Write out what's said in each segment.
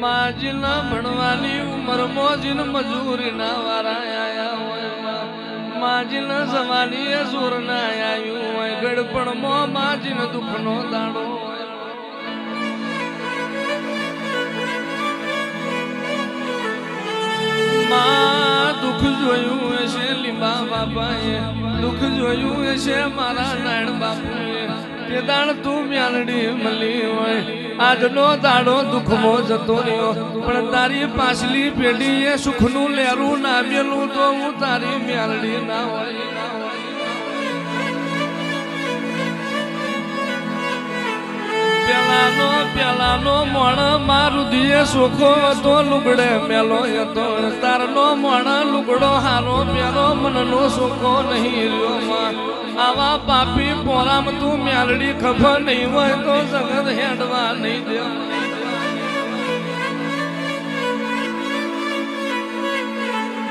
માજીના ભણવાની ઉંમર જીન મજૂરી ના વારા આયા હોય. માજીના જવાની સુર ના આયું હોય. ગડપણ મો માજીન દુઃખ નો દાડો દુઃખ જોયું હશે લીંબા બાપાએ. દુઃખ જોયું હશે મારા નાયણ બાપુએ. દાણ તું મ્યાલડી મળી હોય. આજનો દાડો દુઃખમો જતો રહ્યો. પણ તારી પાછલી પેઢીએ સુખનું લેરું ના મેલું તો હું તારી મ્યાલડી ના હોય. પેલાનો પેલાનો મણ મારું દિયે સુખો હતો, લુગડે મેલો હતો. તારનો મણ, લુગડો હારો મેલો, મનનો સુખો નહીં રહ્યો માં. આવા પાપી પોરામ તું મેલડી ખબર નહીં હોય તો જગત હેડવા નહીં દે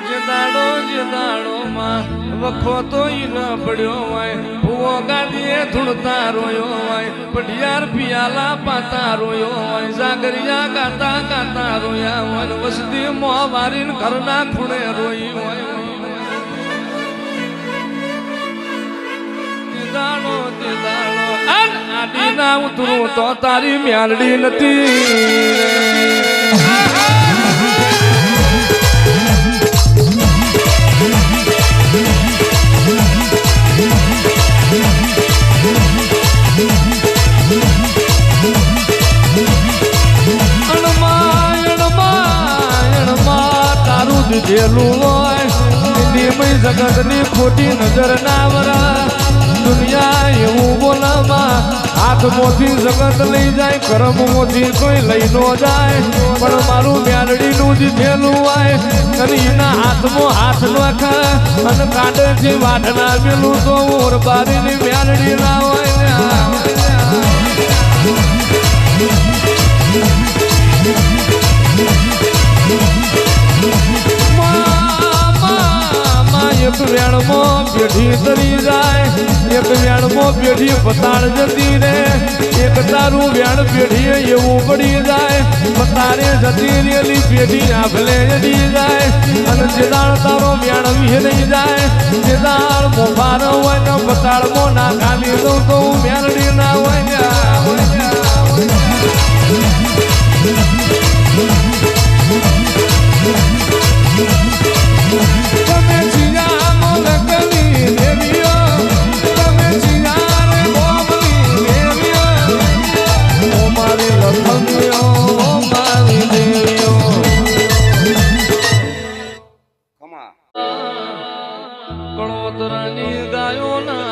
જે દાડો જે દાડો માં વખો તો ઈ ન પડ્યો હોય. ભૂવો ગાદીએ ધૂળતા રોયો હોય, પઢિયાર પિયાલા પાતા રોયો હોય, જાગરિયા ગાતા ગાતા રોયા હોય વસતી મોં વારીને ઘરના ખૂણે રોઈ હોય. તે તે ઉતરું તો તારી મ્યાલડી નથી. દીધેલું હોય નિમય જગતની ખોટી નજર ના વરા. દુનિયા એવું બોલામાં હાથ મોથી જગત લઈ જાય, કરમ મોથી કોઈ લઈ નો જાય. પણ મારું મ્યાલડીનું થેલું હોય અને એના હાથમાં હાથ નાખા અને કાઢે છે વાઢના મેલું તો ઓર બારીની મ્યાલડી ના હોય પેઢી તરી જાય, એક વેણમાં પેઢી પતાળ જતી રે, એક તારું વેણ પેઢી એવું પડી જાય. પતારે જતી રેલી પેઢી આભલે જડી જાય, અને જેદાળ તારો વેણ વિહરી જાય જેદાળ મોભાર હોય ને પતાળ મો ના ખાલી દઉં તો હું મેરડી ના હોય કણોતરાની ગાયોના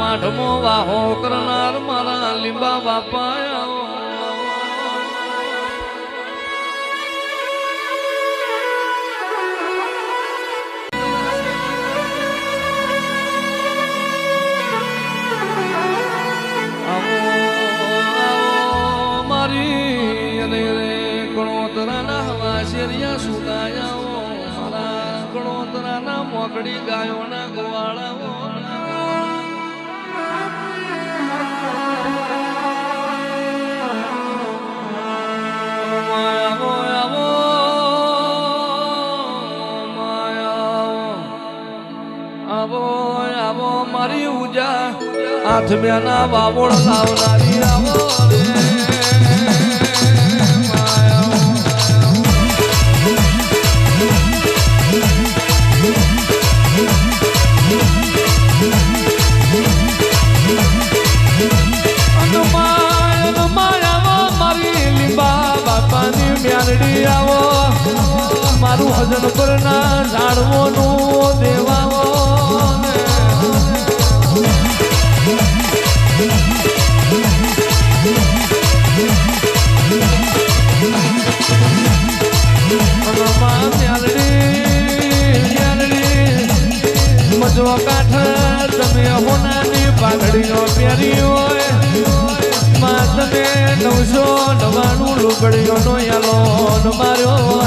માઠમો વાહો કરનાર મારા લીંબા બાપા આવો ગણોતરાના હવા શેરિયા સુગાયાઓ મારા ગણોતરાના મોકડી ગાયોના ગોવાળાઓ. મારી ઉજા. હાથ વાવોળ લાવનારી આવો રે. મારું હજન પર ના ઝાડવોનું દેવાવો. મજવા કાંઠ તમે હોનાની પાઘડીઓ પહેરી હોય માં તને નવસો નવાણું લુગડીઓનો યાલોન માર્યો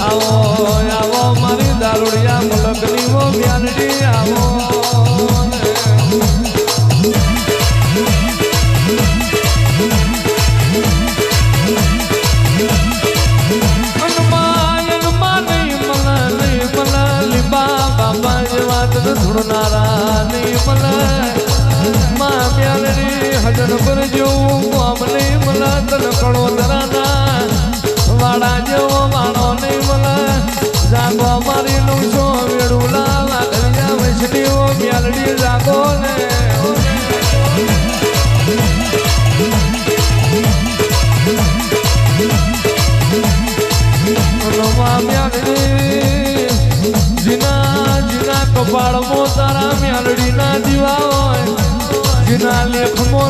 આવો આવો મારી દારૂડિયા મુલકની વો મ્યાલડી આવો. જેવું કોમ નહીં મલા તને કણો ધરાના વાડા જેવો માણો નહીં મલા જાગો મારી લું છો વેડું દરિયા વૈષ્ણીઓ મ્યાલડી જાગો ને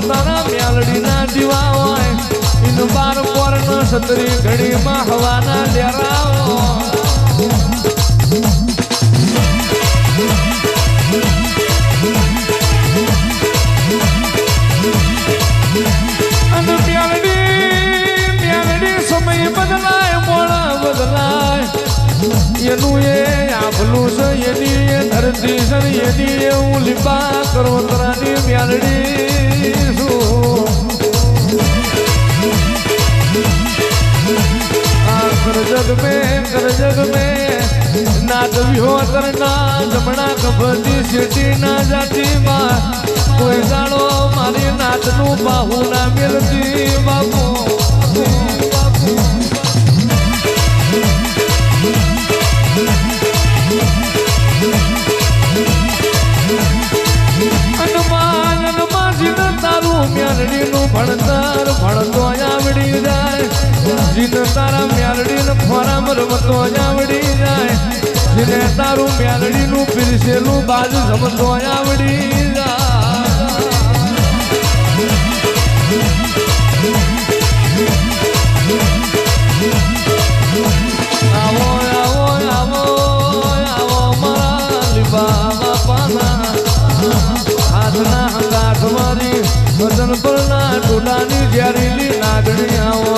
તારા મ્યાલડીના દીવા હોય ઇન બાર પર ન સતરી ઘડીમાં હવાના ડેરા બદલાય એનું એ આભલું છે યદી હું લીપા કરો તરાની મ્યાલડી કરજગ મે કરજગ में નાદ વિહોતર ના જમણા કભતી સીટી ના જાતી માં. કોઈ જાણો મારી નાતનું બાહુ ના મિલતી બાપુ બાપુ. જીને તારા મ્યાલડીને ફોરામ રમતો આવડી જાય. જીને તારું મ્યાલડીનું પીરસેલું બાજુ જમતો આવડી જાય. વતન પરના ટોડાની જ્યારેલી નાગણી આવો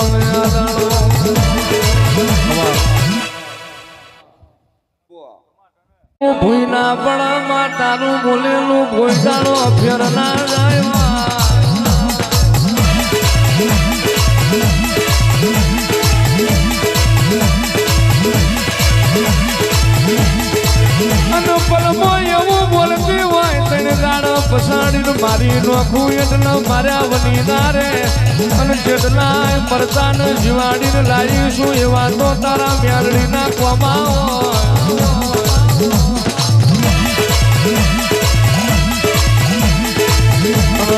ભૂઈના પડામાં માતાનું બોલેલું જાણો ફેર ના જાય. મારી નોખું એટલે માર્યા વની તારે અને જેટલા પરતાન જીવાડીને લાવીશું એવા તો તારા મ્યાલડીના કોમા હોય.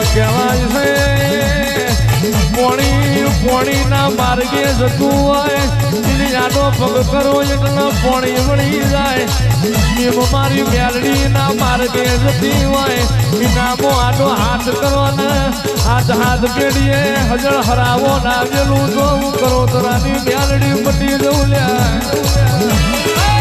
કહેવાય છે પોણીના માર્ગે જતું હોય યાદો પગ કરો એટલે પોણી વળી જાય. એમ મારી મેલડીના માર્ગે જતી હોય વિનામો આડો હાથ કરો ને હાથ હાથ પેઢીએ હજળ હરાવો નાવેલું તો હું કરો રાની મેલડી મટી જવું લ્યા.